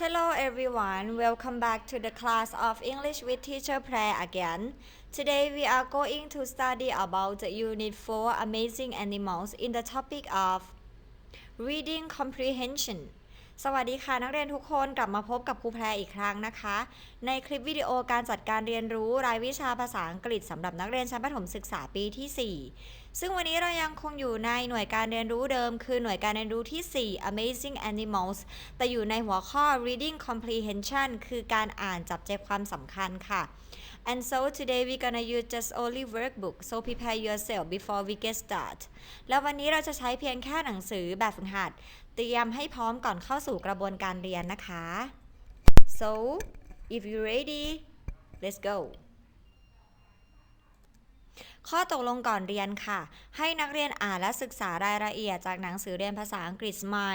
Hello everyone, welcome back to the class of English with Teacher Prayer again. Today we are going to study about the Unit 4 Amazing Animals in the topic of reading comprehension สวัสดีค่ะนักเรียนทุกคนกลับมาพบกับครูแพรอีกครั้งนะคะ ในคลิปวิดีโอการจัดการเรียนรู้รายวิชาภาษาอังกฤษสำหรับนักเรียนชั้นประถมศึกษาปีที่ 4 ซึ่งวันนี้เรายังคงอยู่ในหน่วยการเรียนรู้เดิม คือหน่วยการเรียนรู้ที่ 4 Amazing Animals แต่อยู่ในหัวข้อ Reading Comprehension คือการอ่านจับใจความสำคัญค่ะ And so today we're gonna use just only workbook so prepare yourself before we get start แล้ววันนี้เราจะใช้เพียงแค่หนังสือแบบฝึกหัด รียมให้พร้อมก่อนเข้าสู่กระบวนการเรียนนะคะ so if you ready let's go ข้อตกลงก่อนเรียนค่ะ ให้นักเรียนอ่านและศึกษารายละเอียดจากหนังสือเรียนภาษาอังกฤษใหม่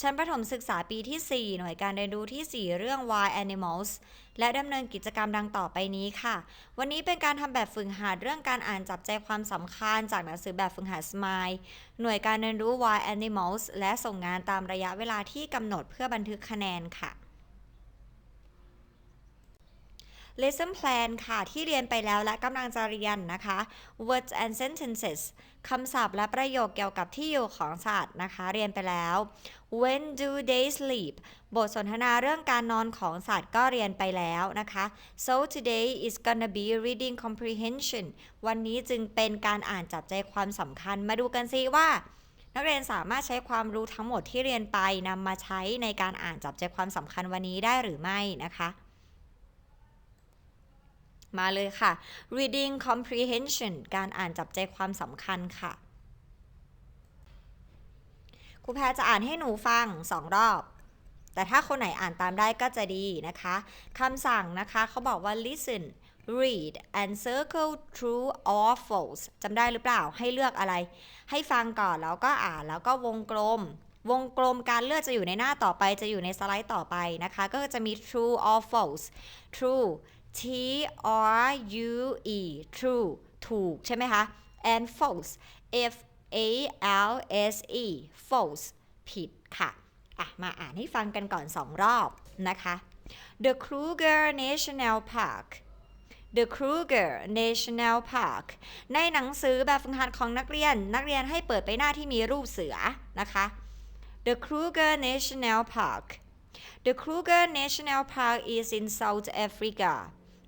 ชั้นประถมศึกษาปีที่ 4 หน่วยการเรียนรู้ที่ 4 เรื่อง Wild Animals และดำเนินกิจกรรมดังต่อไปนี้ค่ะ วันนี้เป็นการทำแบบฝึกหัดเรื่องการอ่านจับใจความสำคัญจากหนังสือแบบฝึกหัด Smile หน่วยการเรียนรู้ Wild Animals และส่งงานตามระยะเวลาที่กำหนดเพื่อบันทึกคะแนนค่ะ lesson plan ค่ะ ที่เรียนไปแล้วและกำลังจะเรียนนะคะ words and sentences คำศัพท์และประโยคเกี่ยวกับที่อยู่ของสัตว์นะคะ เรียนไปแล้ว when do they sleep บทสนทนาเรื่องการนอนของสัตว์ก็เรียนไปแล้วนะคะ so today is gonna be reading comprehension วันนี้จึงเป็นการอ่านจับใจความสำคัญ มาดูกันซิว่านักเรียนสามารถใช้ความรู้ทั้งหมดที่เรียนไปนำมาใช้ในการอ่านจับใจความสำคัญวันนี้ได้หรือไม่นะคะ มาเลยค่ะ reading comprehension การอ่านจับใจความสำคัญค่ะ ครูแพรจะอ่านให้หนูฟังสองรอบ แต่ถ้าคนไหนอ่านตามได้ก็จะดีนะคะคำสั่งนะคะเขาบอกว่า listen read and circle true or false จำได้หรือเปล่าให้เลือกอะไร ให้ฟังก่อนแล้วก็อ่านแล้วก็วงกลม วงกลมการเลือกจะอยู่ในหน้าต่อไปจะอยู่ในสไลด์ต่อไปนะคะ ก็จะมี true or false true T R U E true ถูกใช่ไหมคะ and false F A L S E false ผิดค่ะอะ มาอ่านให้ฟังกันก่อนสองรอบนะคะ The Kruger National Park The Kruger National Park ในหนังสือแบบฝึกหัดของนักเรียน นักเรียนให้เปิดไปหน้าที่มีรูปเสือนะคะ The Kruger National Park The Kruger National Park is in South Africa.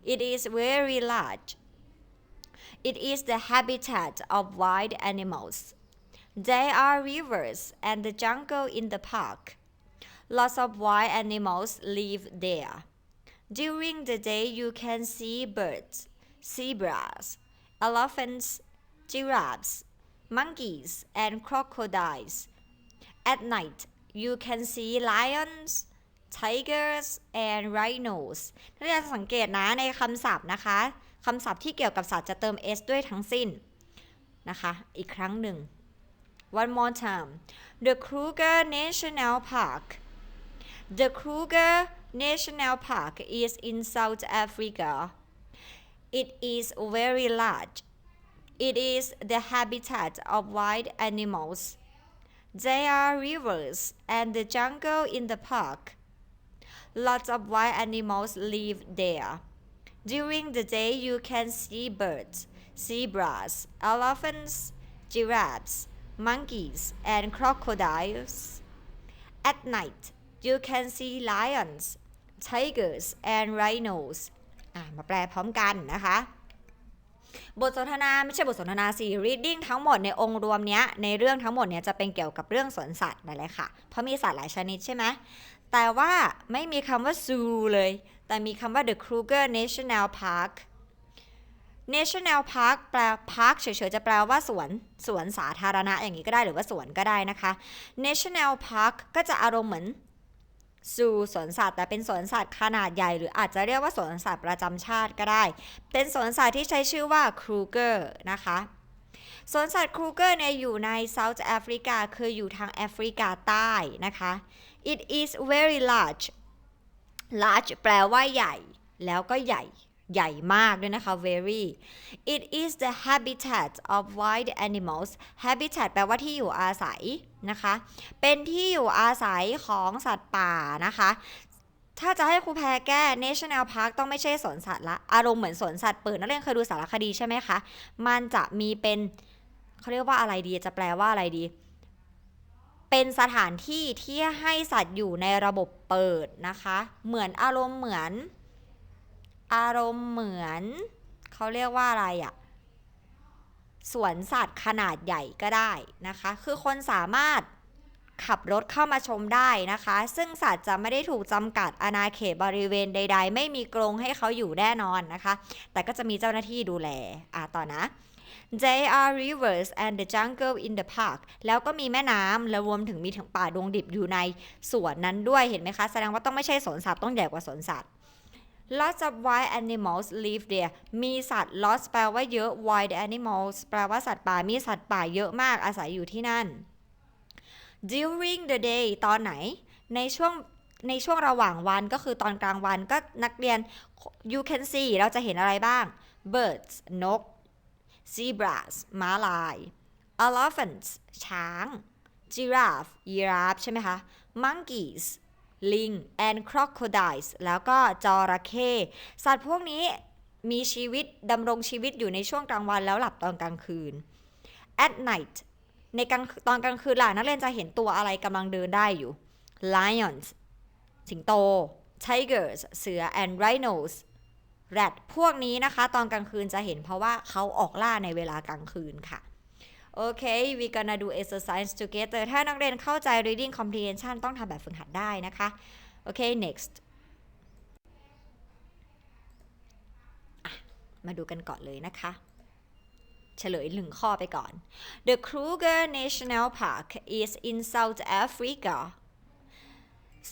It is very large. It is the habitat of wild animals. There are rivers and the jungle in the park. Lots of wild animals live there. During the day, you can see birds, zebras, elephants, giraffes, monkeys, and crocodiles. At night, you can see lions, tigers and rhinos นักเรียนสังเกตนะในคำศัพท์นะคะคำศัพท์ที่เกี่ยวกับสัตว์จะเติม s ด้วยทั้งสิ้นนะคะ อีกครั้งหนึ่ง one more time the Kruger National Park the Kruger National Park is in South Africa it is very large it is the habitat of wild animals there are rivers and the jungle in the park Lots of wild animals live there. During the day, you can see birds, zebras, elephants, giraffes, monkeys, and crocodiles. At night, you can see lions, tigers, and rhinos. อะมาแปลพร้อมกันนะคะ บทสนทนาไม่ใช่บทสนทนาสิ reading ทั้งหมดในองค์รวมเนี้ยในเรื่องทั้งหมดเนี้ยจะเป็นเกี่ยวกับเรื่องสวนสัตว์นั่นแหละค่ะ เพราะมีสัตว์หลายชนิดใช่ไหม แต่ว่าไม่มีคำว่า zoo เลย แต่มีคำว่า the Kruger National Park National Park แปล park เฉยๆ จะแปลว่าสวน สวนสาธารณะอย่างนี้ก็ได้หรือว่าสวนก็ได้นะคะ National Park ก็จะอารมณ์เหมือนซูสวนสัตว์แต่เป็นสวนสัตว์ขนาดใหญ่ หรืออาจจะเรียกว่าสวนสัตว์ประจำชาติก็ได้ เป็นสวนสัตว์ที่ใช้ชื่อว่าครูเกอร์นะคะสวนสัตว์ครูเกอร์เนี่ยอยู่ในเซาท์แอฟริกาคืออยู่ทางแอฟริกาใต้นะคะ it is very large large แปลว่าใหญ่ แล้วก็ใหญ่ ใหญ่มากด้วยนะคะ very it is the habitat of wild animals habitat แปลว่าที่อยู่อาศัยนะคะ เป็นที่อยู่อาศัยของสัตว์ป่านะคะ ถ้าจะให้ครูแพรแก้ National Park ต้องไม่ใช่สวนสัตว์ละ อารมณ์เหมือนสวนสัตว์เปิด นักเรียนเคยดูสารคดีใช่ไหมคะ มันจะมีเป็นเขาเรียกว่าอะไรดี จะแปลว่าอะไรดี เป็นสถานที่ที่ให้สัตว์อยู่ในระบบเปิดนะคะ เหมือนอารมณ์เหมือน อารมณ์เหมือนเขาเรียกว่าอะไรอะสวนสัตว์ขนาดใหญ่ก็ได้นะคะ คือคนสามารถขับรถเข้ามาชมได้นะคะ ซึ่งสัตว์จะไม่ได้ถูกจำกัดอาณาเขตบริเวณใด ๆ ไม่มีกรงให้เขาอยู่แน่นอนนะคะ แต่ก็จะมีเจ้าหน้าที่ดูแลอะต่อนะ There are rivers and the jungle in the park แล้วก็มีแม่น้ำและรวมถึงมีถึงป่าดงดิบอยู่ในสวนนั้นด้วยเห็นไหมคะ แสดงว่าต้องไม่ใช่สวนสัตว์ต้องใหญ่กว่าสวนสัตว์ Lots of wild animals live there มีสัตว์ lots แปลว่าเยอะ wild animals แปลว่าสัตว์ป่า มีสัตว์ป่าเยอะมากอาศัยอยู่ที่นั่น during the day ตอนไหน ในช่วงในช่วงระหว่างวันก็คือตอนกลางวันก็นักเรียน you can see เราจะเห็นอะไรบ้าง birds นก zebras ม้าลาย elephants ช้าง giraffe ยีราฟใช่ไหมคะ monkeys ลิง and crocodiles แล้วก็จระเข้สัตว์พวกนี้มีชีวิตดำรงชีวิตอยู่ในช่วงกลางวันแล้วหลับตอนกลางคืน at night ในกลางตอนกลางคืนล่ะนักเรียนจะเห็นตัวอะไรกำลังเดินได้อยู่ lions สิงโต tigers เสือ and rhinos rat พวกนี้นะคะ ตอนกลางคืนจะเห็นเพราะว่าเขาออกล่าในเวลากลางคืนค่ะโอเค we gonna do exercise together ถ้านักเรียนเข้าใจ reading comprehension ต้องทำแบบฝึกหัดได้นะคะ โอเค next มาดูกันก่อนเลยนะคะ เฉลยหนึ่งข้อไปก่อน The Kruger National Park is in South Africa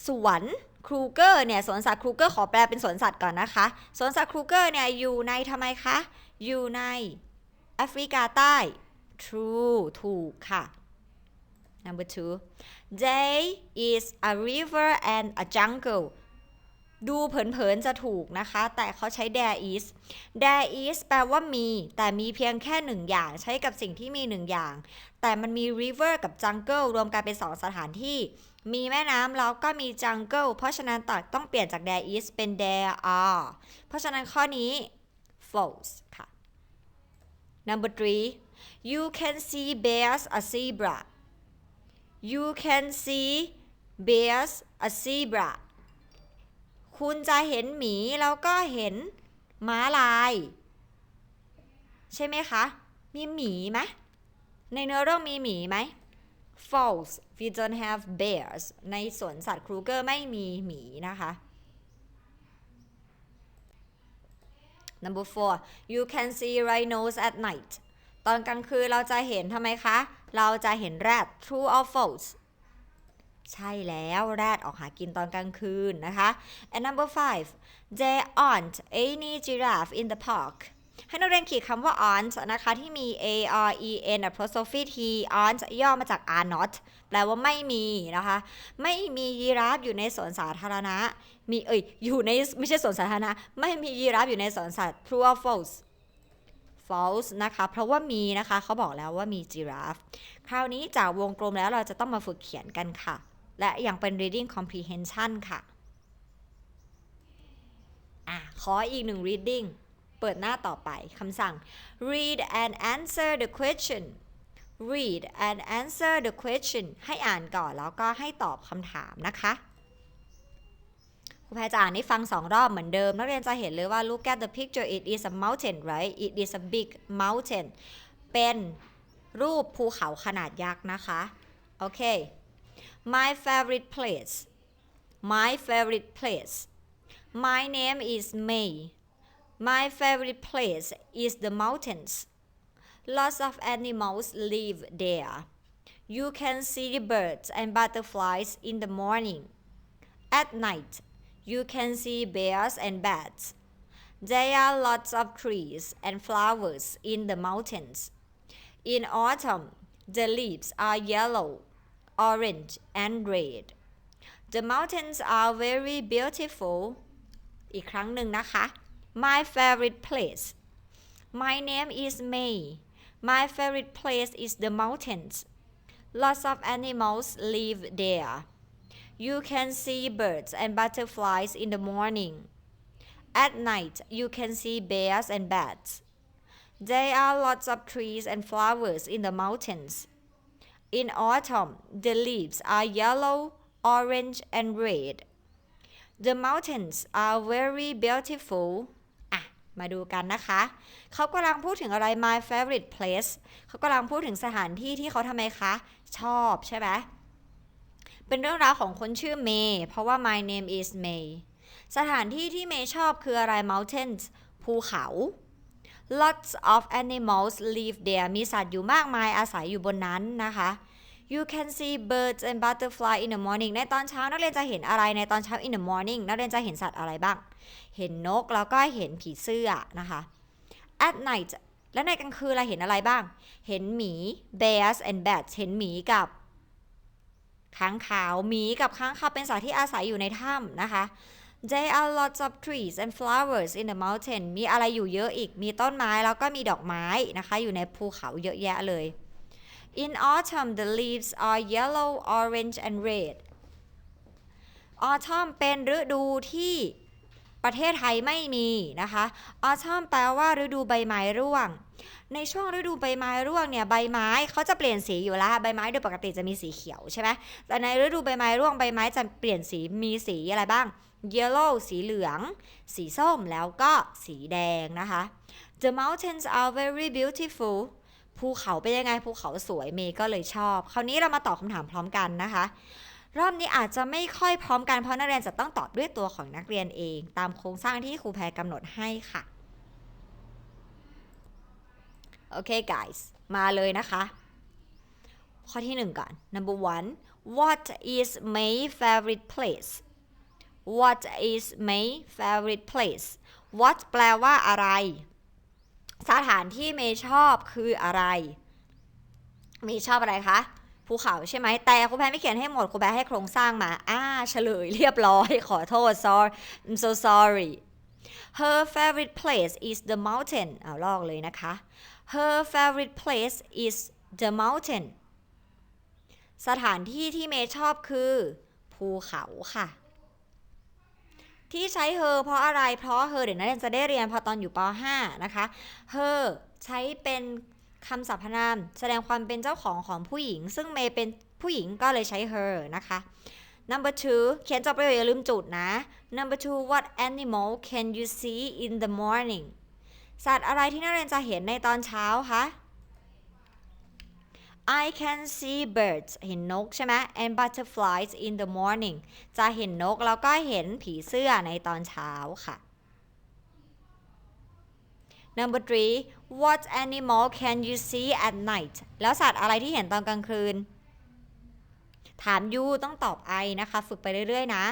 สวน ครูเกอร์เนี่ยสวนสัตว์ครูเกอร์ขอแปลเป็นสวนสัตว์ก่อนนะคะสวนสัตว์ครูเกอร์เนี่ยอยู่ในทำไมคะ อยู่ในแอฟริกาใต้ true ถูกค่ะ number two there is a river and a jungle ดูเผินๆจะถูกนะคะ แต่เขาใช้ there is there is แปลว่ามี แต่มีเพียงแค่หนึ่งอย่างใช้กับสิ่งที่มีหนึ่งอย่าง แต่มันมี river กับ jungle รวมกันเป็นสองสถานที่ มีแม่น้ำแล้วก็มี jungle เพราะฉะนั้นตัดต้องเปลี่ยนจาก there is เป็น there are เพราะฉะนั้นข้อนี้ false ค่ะ number three you can see bears a zebra you can see bears a zebra คุณจะเห็นหมีแล้วก็เห็นม้าลาย ใช่ไหมคะ มีหมีไหมในเนื้อเรื่องมีหมีไหม false we don't have bears ในสวนสัตว์ครูเกอร์ไม่มีหมีนะคะ number four you can see rhinos at night ตอนกลางคืนเราจะเห็นทำไมคะ เราจะเห็นแรด true or false ใช่แล้วแรดออกหากินตอนกลางคืนนะคะ and number five there aren't any giraffe in the park ให้นักเรียนเขียนคำว่า aren't นะคะที่มี a r e n apostrophe t aren't ย่อมาจาก are not แปลว่าไม่มีนะคะ ไม่มียีราฟอยู่ในสวนสาธารณะ มีเอ่ยอยู่ในไม่ใช่สวนสาธารณะ ไม่มียีราฟอยู่ในสวนสัตว์ true or false false นะคะ เพราะว่ามีนะคะเขาบอกแล้วว่ามีจีราฟ คราวนี้จากวงกลมแล้วเราจะต้องมาฝึกเขียนกันค่ะ และย่างเป็น reading comprehension ค่ะอะขออีกหนึ่ง reading เปิดหน้าต่อไปคำสั่ง read and answer the question read and answer the question ให้อ่านก่อนแล้วก็ให้ตอบคำถามนะคะครูแพรจะอ่านให้ฟังสองรอบเหมือนเดิม นักเรียนจะเห็นเลยว่า look at the picture it is a mountain right it is a big mountain เป็นรูปภูเขาขนาดยักษ์นะคะ โอเค my favorite place my favorite place my name is May my favorite place is the mountains lots of animals live there you can see birds and butterflies in the morning at night you can see bears and bats. There are lots of trees and flowers in the mountains. In autumn, the leaves are yellow, orange, and red. The mountains are very beautiful. อีกครั้งหนึ่งนะคะ my favorite place. My name is May. My favorite place is the mountains. Lots of animals live there. you can see birds and butterflies in the morning at night you can see bears and bats there are lots of trees and flowers in the mountains in autumn the leaves are yellow orange and red the mountains are very beautiful มาดูกันนะคะ เขากำลังพูดถึงอะไร my favorite place เขากำลังพูดถึงสถานที่ที่เขาทำไมคะ ชอบใช่ไหมเป็นเรื่องราวของคนชื่อเมย์เพราะว่า my name is May สถานที่ที่เมย์ชอบคืออะไร mountains ภูเขา lots of animals live there มีสัตว์อยู่มากมายอาศัยอยู่บนนั้นนะคะ you can see birds and butterfly in the morning ในตอนเช้านักเรียนจะเห็นอะไรในตอนเช้า in the morning นักเรียนจะเห็นสัตว์อะไรบ้าง เห็นนกแล้วก็เห็นผีเสื้อนะคะ at night และในกลางคืนเราเห็นอะไรบ้าง เห็นหมี bears and bats เห็นหมีกับค้างคาวหมีกับค้างคาวเป็นสัตว์ที่อาศัยอยู่ในถ้ำนะคะ There are lots of trees and flowers in the mountain มีอะไรอยู่เยอะอีก มีต้นไม้แล้วก็มีดอกไม้นะคะ อยู่ในภูเขาเยอะแยะเลย In autumn the leaves are yellow orange and red autumn เป็นฤดูที่ประเทศไทยไม่มีนะคะ autumn แปลว่าฤดูใบไม้ร่วง ในช่วงฤดูใบไม้ร่วงเนี่ยใบไม้เขาจะเปลี่ยนสีอยู่แล้วใบไม้โดยปกติจะมีสีเขียวใช่ไหมแต่ในฤดูใบไม้ร่วงใบไม้จะเปลี่ยนสีมีสีอะไรบ้าง yellow สีเหลือง สีส้มแล้วก็สีแดงนะคะ The mountains are very beautiful ภูเขาเป็นยังไงภูเขาสวยเมย์ก็เลยชอบ คราวนี้เรามาตอบคำถามพร้อมกันนะคะ รอบนี้อาจจะไม่ค่อยพร้อมกันเพราะนักเรียนจะต้องตอบด้วยตัวของนักเรียนเอง ตามโครงสร้างที่ครูแพรกำหนดให้ค่ะโอเค guys มาเลยนะคะ ข้อที่หนึ่งก่อน number one what is my favorite place what is my favorite place what แปลว่าอะไร สถานที่เมย์ชอบคืออะไร เมย์ชอบอะไรคะภูเขาใช่ไหมแต่ครูแพรไม่เขียนให้หมดครูแพรให้โครงสร้างมา อ่าเฉลยเรียบร้อย ขอโทษ sorry I'm so sorry her favorite place is the mountain เอาลอกเลยนะคะ her favorite place is the mountain สถานที่ที่เมย์ชอบคือ ภูเขาค่ะ ที่ใช้ her เพราะอะไร เพราะ her เดี๋ยวนักเรียนจะได้เรียนพอตอนอยู่ป .5 นะคะ her ใช้เป็นคำสรรพนาม แสดงความเป็นเจ้าของของผู้หญิง ซึ่งเมย์เป็นผู้หญิงก็เลยใช้ her นะคะ number two เขียนจบประโยคอย่าลืมจุดนะ number two what animal can you see in the morning สัตว์อะไรที่นักเรียนจะเห็นในตอนเช้าคะ I can see birds เห็นนกใช่ไหม and butterflies in the morning จะเห็นนกแล้วก็เห็นผีเสื้อในตอนเช้าค่ะ Number three what animal can you see at night แล้วสัตว์อะไรที่เห็นตอนกลางคืน ถามยูต้องตอบ I นะคะ ฝึกไปเรื่อย ๆ นะ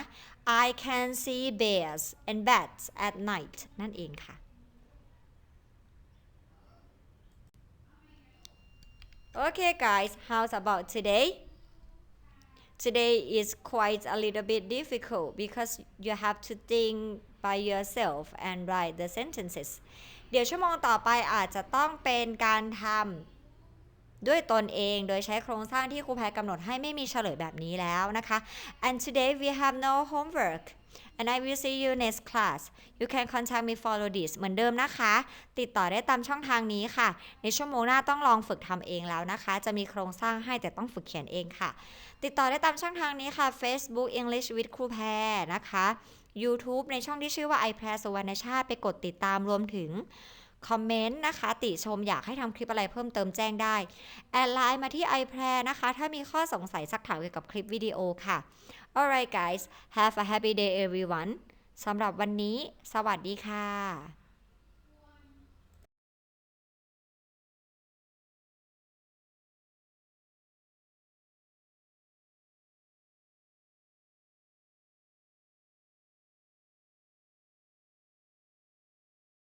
I can see bears and bats at night นั่นเองค่ะ Okay guys how's about today Today is quite a little bit difficult because you have to think by yourself and write the sentences เดี๋ยวชั่วโมงต่อไปอาจจะต้องเป็นการทำด้วยตนเองโดยใช้โครงสร้างที่ครูแพรกำหนดให้ไม่มีเฉลยแบบนี้แล้วนะคะ and today we have no homework and I will see you next class you can contact me follow this เหมือนเดิมนะคะ ติดต่อได้ตามช่องทางนี้ค่ะ ในชั่วโมงหน้าต้องลองฝึกทำเองแล้วนะคะ จะมีโครงสร้างให้แต่ต้องฝึกเขียนเองค่ะ ติดต่อได้ตามช่องทางนี้ค่ะ Facebook English with ครูแพรนะคะ YouTube ในช่องที่ชื่อว่า i p r a สุวรรณชาติไปกดติดตามรวมถึงคอมเมนต์นะคะ ติชมอยากให้ทำคลิปอะไรเพิ่มเติมแจ้งได้ แอดไลน์มาที่ i p r a นะคะ ถ้ามีข้อสงสัยสักถามเกี่ยวกับคลิปวิดีโอค่ะ alright guys have a happy day everyone สำหรับวันนี้ สวัสดีค่ะ